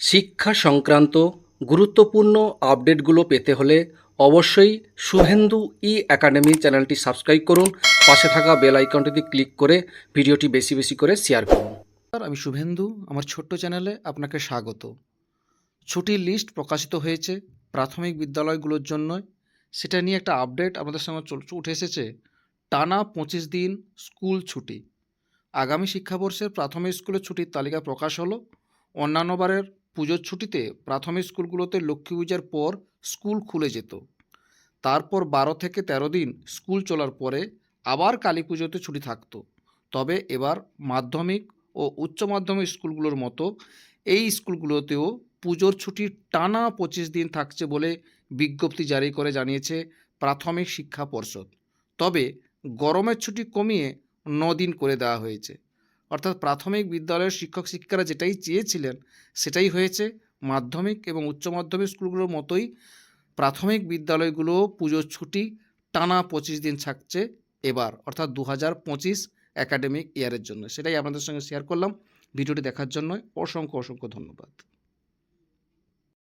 শিক্ষা সংক্রান্ত গুরুত্বপূর্ণ আপডেটগুলো পেতে হলে অবশ্যই শুভেন্দু ই একাডেমি চ্যানেলটি সাবস্ক্রাইব করুন। পাশে থাকা বেল আইকনটিতে ক্লিক করে ভিডিওটি বেশি বেশি করে শেয়ার করুন। আমি শুভেন্দু। আমার ছোট্ট চ্যানেলে আপনাকে স্বাগত। ছুটির লিস্ট প্রকাশিত হয়েছে প্রাথমিক বিদ্যালয়গুলোর জন্য সেটা নিয়ে একটা আপডেট আমাদের সঙ্গে উঠে এসেছে। টানা পঁচিশ দিন স্কুল ছুটি। আগামী শিক্ষাবর্ষের প্রাথমিক স্কুলের ছুটির তালিকা প্রকাশ হলো। অন্যান্য বারের পুজোর ছুটিতে প্রাথমিক স্কুলগুলোতে লক্ষ্মী পূজার পর স্কুল খুলে যেত। তারপর বারো থেকে তেরো দিন স্কুল চলার পরে আবার কালী পুজোতে ছুটি থাকতো। তবে এবার মাধ্যমিক ও উচ্চ মাধ্যমিক স্কুলগুলোর মতো এই স্কুলগুলোতেও পুজোর ছুটি টানা পঁচিশ দিন থাকছে বলে বিজ্ঞপ্তি জারি করে জানিয়েছে প্রাথমিক শিক্ষা পর্ষদ। তবে গরমের ছুটি কমিয়ে দিন করে দেওয়া হয়েছে। অর্থাৎ প্রাথমিক বিদ্যালয়ের শিক্ষক শিক্ষিকারা যেটাই চেয়েছিলেন, সেটাই হয়েছে। মাধ্যমিক এবং উচ্চ মাধ্যমিক স্কুলগুলোর মতোই প্রাথমিক বিদ্যালয়গুলো পুজোর ছুটি টানা পঁচিশ দিন থাকছে এবার, অর্থাৎ দু হাজার পঁচিশ অ্যাকাডেমিক ইয়ারের জন্য। সেটাই আপনাদের সঙ্গে শেয়ার করলাম। ভিডিওটি দেখার জন্য অসংখ্য অসংখ্য ধন্যবাদ।